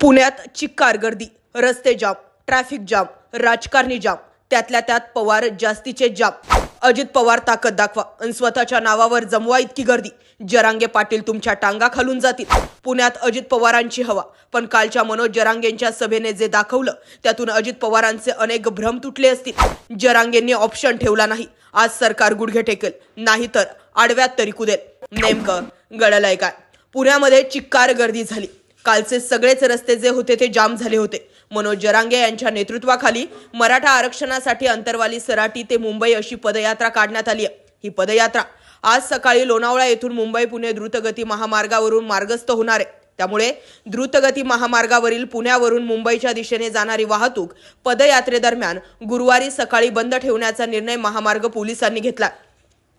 पुण्यात चिक्कार गर्दी रस्ते जाम ट्रॅफिक जाम राजकारणी जाम त्यातल्या त्यात पवार जास्तीचे जाम. अजित पवार ताकद दाखवा आणि स्वतःच्या नावावर जमवा इतकी गर्दी. जरांगे पाटील तुमच्या टांगा खालून जातील. पुण्यात अजित पवारांची हवा पण कालच्या मनोज जरांगेंच्या सभेने जे दाखवलं त्यातून अजित पवारांचे अनेक भ्रम तुटले असतील. जरांगेंनी ऑप्शन ठेवला नाही. आज सरकार गुडघे टेकेल. नाहीतर आडव्यात तरी कुदेल. नेमकं गळलंय काय? पुण्यामध्ये चिक्कार गर्दी झाली. कालचे सगळेच रस्ते जे होते ते जाम झाले होते. मनोज जरांगे यांच्या नेतृत्वाखाली मराठा आरक्षणासाठी अंतरवाली सराटी ते मुंबई अशी पदयात्रा काढण्यात आली आहे. ही पदयात्रा आज सकाळी लोणावळा येथून मुंबई पुणे द्रुतगती महामार्गावरून मार्गस्थ होणार आहे. त्यामुळे द्रुतगती महामार्गावरील पुण्यावरून मुंबईच्या दिशेने जाणारी वाहतूक पदयात्रेदरम्यान गुरुवारी सकाळी बंद ठेवण्याचा निर्णय महामार्ग पोलिसांनी घेतला.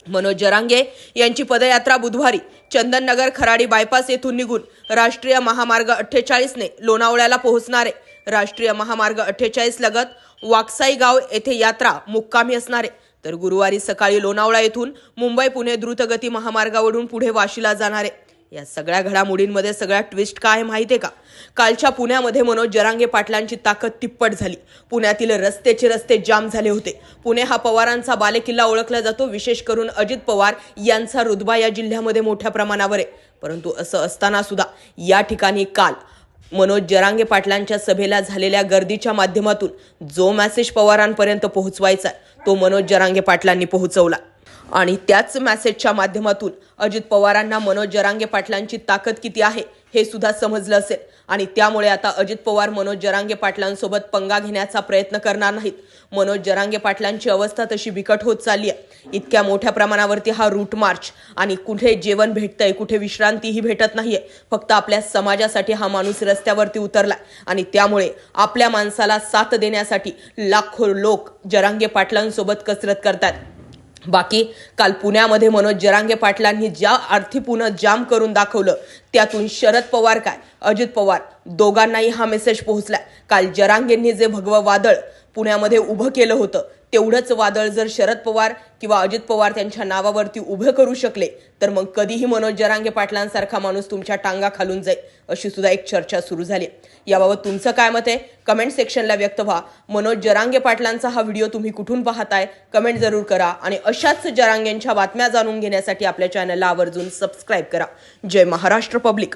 मनोज जरांगे यांची पदयात्रा बुधवारी चंदननगर खराडी बायपास येथून निघून राष्ट्रीय महामार्ग अठ्ठेचाळीसने लोणावळ्याला पोहोचणारे राष्ट्रीय महामार्ग अठ्ठेचाळीस लगत वाकसाई गाव येथे यात्रा मुक्कामी असणारे तर गुरुवारी सकाळी लोणावळा येथून मुंबई पुणे द्रुतगती महामार्गावरून पुढे वाशीला जाणारे या सगळ्या घडामोडींमध्ये सगळ्या ट्विस्ट काय माहिती आहे का? कालच्या पुण्यामध्ये मनोज जरांगे पाटलांची ताकद तिप्पट झाली. पुण्यातील रस्तेचे रस्ते जाम झाले होते. पुणे हा पवारांचा बालेकिल्ला ओळखला जातो विशेष करून अजित पवार यांचा रुतबा या जिल्ह्यामध्ये मोठ्या प्रमाणावर आहे. परंतु असं असताना सुद्धा या ठिकाणी काल मनोज जरांगे पाटलांच्या सभेला झालेल्या गर्दीच्या माध्यमातून जो मेसेज पवारांपर्यंत पोहोचवायचा आहे, तो मनोज जरांगे पाटलांनी पोहोचवला. आणि त्याच मॅसेजच्या माध्यमातून अजित पवारांना मनोज जरांगे पाटलांची ताकद किती आहे हे सुद्धा समजलं असेल. आणि त्यामुळे आता अजित पवार मनोज जरांगे पाटलांसोबत पंगा घेण्याचा प्रयत्न करणार नाहीत. मनोज जरांगे पाटलांची अवस्था तशी बिकट होत चालली आहे. इतक्या मोठ्या प्रमाणावरती हा रूट मार्च आणि कुठे जेवण भेटतंय कुठे विश्रांतीही भेटत नाहीये. फक्त आपल्या समाजासाठी हा माणूस रस्त्यावरती उतरला आणि त्यामुळे आपल्या माणसाला साथ देण्यासाठी लाखो लोक जरांगे पाटलांसोबत कसरत करतात बाकी काल पुण्यामध्ये मनोज जरांगे पाटलांनी ज्या अर्थी पुन्हा जाम करून दाखवलं त्यातून शरद पवार काय अजित पवार दोघांनाही हा मेसेज पोहोचलाय. काल जरांगेंनी जे भगवं वादळ पुण्यामध्ये उभं केलं होतं तेवढंच वादळ जर शरद पवार किंवा अजित पवार त्यांच्या नावावरती उभं करू शकले तर मग कधीही मनोज जरांगे पाटलांसारखा माणूस तुमच्या टांगा खालून जाईल अशी सुद्धा एक चर्चा सुरू झाली. याबाबत तुमचं काय मत आहे? कमेंट सेक्शनला व्यक्त व्हा. मनोज जरांगे पाटलांचा हा व्हिडिओ तुम्ही कुठून पाहताय? कमेंट जरूर करा आणि अशाच जरांगेंच्या बातम्या जाणून घेण्यासाठी आपल्या चॅनलला आवर्जून सबस्क्राईब करा. जय महाराष्ट्र पब्लिक